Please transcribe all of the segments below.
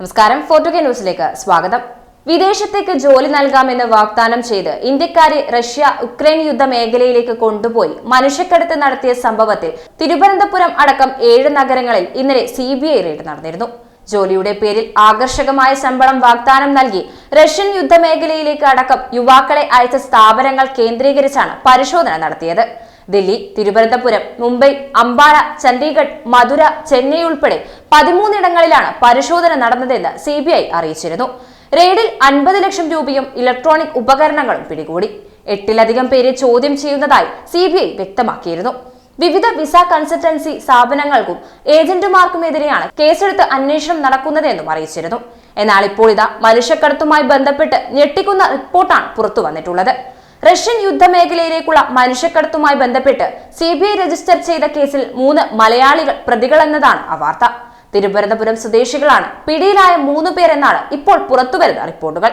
നമസ്കാരം. ഫോർട്ടു കെ ന്യൂസിലേക്ക് സ്വാഗതം. വിദേശത്തേക്ക് ജോലി നൽകാമെന്ന് വാഗ്ദാനം ചെയ്ത് ഇന്ത്യക്കാരെ റഷ്യ ഉക്രൈൻ യുദ്ധ മേഖലയിലേക്ക് കൊണ്ടുപോയി മനുഷ്യക്കടത്ത് നടത്തിയ സംഭവത്തിൽ തിരുവനന്തപുരം അടക്കം ഏഴ് നഗരങ്ങളിൽ ഇന്നലെ സി റെയ്ഡ് നടന്നിരുന്നു. ജോലിയുടെ പേരിൽ ആകർഷകമായ ശമ്പളം വാഗ്ദാനം നൽകി റഷ്യൻ യുദ്ധമേഖലയിലേക്ക് അടക്കം യുവാക്കളെ അയച്ച സ്ഥാപനങ്ങൾ കേന്ദ്രീകരിച്ചാണ് പരിശോധന നടത്തിയത്. ദില്ലി തിരുവനന്തപുരം മുംബൈ അംബാല ചണ്ഡീഗഡ് മധുര ചെന്നൈ ഉൾപ്പെടെ പതിമൂന്നിടങ്ങളിലാണ് പരിശോധന നടന്നതെന്ന് സി അറിയിച്ചിരുന്നു. റെയ്ഡിൽ അൻപത് ലക്ഷം രൂപയും ഇലക്ട്രോണിക് ഉപകരണങ്ങളും പിടികൂടി. എട്ടിലധികം പേരെ ചോദ്യം ചെയ്യുന്നതായി സി വ്യക്തമാക്കിയിരുന്നു. വിവിധ വിസ കൺസൾട്ടൻസി സ്ഥാപനങ്ങൾക്കും ഏജന്റുമാർക്കുമെതിരെയാണ് കേസെടുത്ത് അന്വേഷണം നടക്കുന്നതെന്നും അറിയിച്ചിരുന്നു. എന്നാൽ ഇപ്പോൾ ഇതാ മനുഷ്യക്കടത്തുമായി ബന്ധപ്പെട്ട് ഞെട്ടിക്കുന്ന റിപ്പോർട്ടാണ് പുറത്തു വന്നിട്ടുള്ളത് റഷ്യൻ യുദ്ധമേഖലയിലേക്കുള്ള മനുഷ്യക്കടത്തുമായി ബന്ധപ്പെട്ട് സി ബി ഐ രജിസ്റ്റർ ചെയ്ത കേസിൽ മൂന്ന് മലയാളികൾ പ്രതികളെന്നതാണ് ആ വാർത്ത. തിരുവനന്തപുരം സ്വദേശികളാണ് പിടിയിലായ മൂന്ന് പേരെന്നാണ് ഇപ്പോൾ പുറത്തുവരുന്ന റിപ്പോർട്ടുകൾ.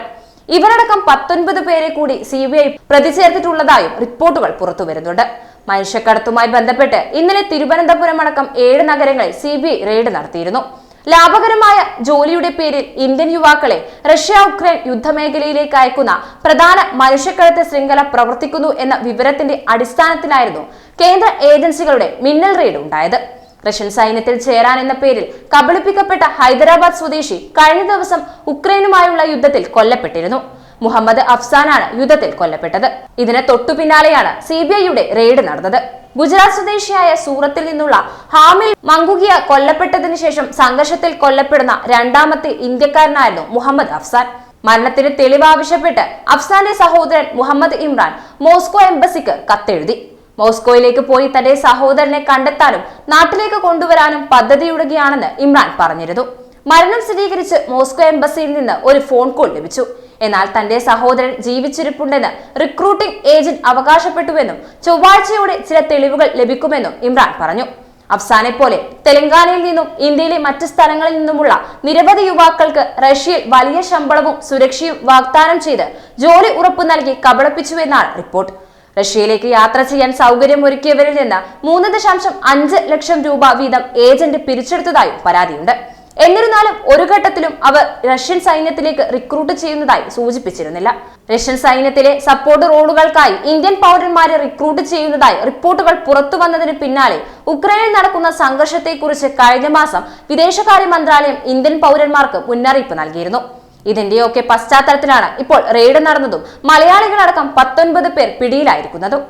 ഇവരടക്കം പത്തൊൻപത് പേരെ കൂടി സി ബി ഐ പ്രതി ചേർത്തിട്ടുള്ളതായും റിപ്പോർട്ടുകൾ പുറത്തുവരുന്നുണ്ട്. മനുഷ്യക്കടത്തുമായി ബന്ധപ്പെട്ട് ഇന്നലെ തിരുവനന്തപുരം അടക്കം ഏഴ് നഗരങ്ങളിൽ സി ബി ഐ റെയ്ഡ് നടത്തിയിരുന്നു. ലാഭകരമായ ജോലിയുടെ പേരിൽ ഇന്ത്യൻ യുവാക്കളെ റഷ്യ ഉക്രൈൻ യുദ്ധമേഖലയിലേക്ക് അയക്കുന്ന പ്രധാന മനുഷ്യക്കടത്ത് ശൃംഖല പ്രവർത്തിക്കുന്നു എന്ന വിവരത്തിന്റെ അടിസ്ഥാനത്തിലായിരുന്നു കേന്ദ്ര ഏജൻസികളുടെ മിന്നൽ റെയ്ഡ് ഉണ്ടായത്. റഷ്യൻ സൈന്യത്തിൽ ചേരാൻ എന്ന പേരിൽ കബളിപ്പിക്കപ്പെട്ട ഹൈദരാബാദ് സ്വദേശി കഴിഞ്ഞ ദിവസം ഉക്രൈനുമായുള്ള യുദ്ധത്തിൽ കൊല്ലപ്പെട്ടിരുന്നു. മുഹമ്മദ് അഫ്സാനാണ് യുദ്ധത്തിൽ കൊല്ലപ്പെട്ടത്. ഇതിന് തൊട്ടു പിന്നാലെയാണ് സി ബി ഐയുടെ റെയ്ഡ് നടന്നത്. ഗുജറാത്ത് സ്വദേശിയായ സൂറത്തിൽ നിന്നുള്ള ഹാമിൽ മങ്കുകിയ കൊല്ലപ്പെട്ടതിനു ശേഷം സംഘർഷത്തിൽ കൊല്ലപ്പെടുന്ന രണ്ടാമത്തെ ഇന്ത്യക്കാരനായിരുന്നു മുഹമ്മദ് അഫ്സാൻ. മരണത്തിന് തെളിവ് ആവശ്യപ്പെട്ട് അഫ്സാന്റെ സഹോദരൻ മുഹമ്മദ് ഇമ്രാൻ മോസ്കോ എംബസിക്ക് കത്തെഴുതി. മോസ്കോയിലേക്ക് പോയി തന്റെ സഹോദരനെ കണ്ടെത്താനും നാട്ടിലേക്ക് കൊണ്ടുവരാനും പദ്ധതിയിടുകയാണെന്ന് ഇമ്രാൻ പറഞ്ഞിരുന്നു. മരണം സ്ഥിരീകരിച്ച് മോസ്കോ എംബസിയിൽ നിന്ന് ഒരു ഫോൺ കോൾ ലഭിച്ചു. എന്നാൽ തന്റെ സഹോദരൻ ജീവിച്ചിരിപ്പുണ്ടെന്ന് റിക്രൂട്ടിംഗ് ഏജന്റ് അവകാശപ്പെട്ടുവെന്നും ചൊവ്വാഴ്ചയോടെ ചില തെളിവുകൾ ലഭിക്കുമെന്നും ഇമ്രാൻ പറഞ്ഞു. അഫ്സാനെ പോലെ തെലങ്കാനയിൽ നിന്നും ഇന്ത്യയിലെ മറ്റ് സ്ഥലങ്ങളിൽ നിന്നുമുള്ള നിരവധി യുവാക്കൾക്ക് റഷ്യയിൽ വലിയ ശമ്പളവും സുരക്ഷയും വാഗ്ദാനം ചെയ്ത് ജോലി ഉറപ്പു നൽകി കബളിപ്പിച്ചുവെന്നാണ് റിപ്പോർട്ട്. റഷ്യയിലേക്ക് യാത്ര ചെയ്യാൻ സൗകര്യമൊരുക്കിയവരിൽ നിന്ന് മൂന്ന് ദശാംശം അഞ്ച് ലക്ഷം രൂപ വീതം ഏജന്റ് പിരിച്ചെടുത്തതായും പരാതിയുണ്ട്. എന്നിരുന്നാലും ഒരു ഘട്ടത്തിലും അവർ റഷ്യൻ സൈന്യത്തിലേക്ക് റിക്രൂട്ട് ചെയ്യുന്നതായി സൂചിപ്പിച്ചിരുന്നില്ല. റഷ്യൻ സൈന്യത്തിലെ സപ്പോർട്ട് റോളുകൾക്കായി ഇന്ത്യൻ പൗരന്മാരെ റിക്രൂട്ട് ചെയ്യുന്നതായി റിപ്പോർട്ടുകൾ പുറത്തു വന്നതിന് പിന്നാലെ ഉക്രൈനിൽ നടക്കുന്ന സംഘർഷത്തെക്കുറിച്ച് കഴിഞ്ഞ മാസം വിദേശകാര്യ മന്ത്രാലയം ഇന്ത്യൻ പൗരന്മാർക്ക് മുന്നറിയിപ്പ് നൽകിയിരുന്നു. ഇതിന്റെയൊക്കെ പശ്ചാത്തലത്തിലാണ് ഇപ്പോൾ റെയ്ഡ് നടന്നതും മലയാളികളടക്കം പത്തൊൻപത് പേർ പിടിയിലായിരിക്കുന്നതും.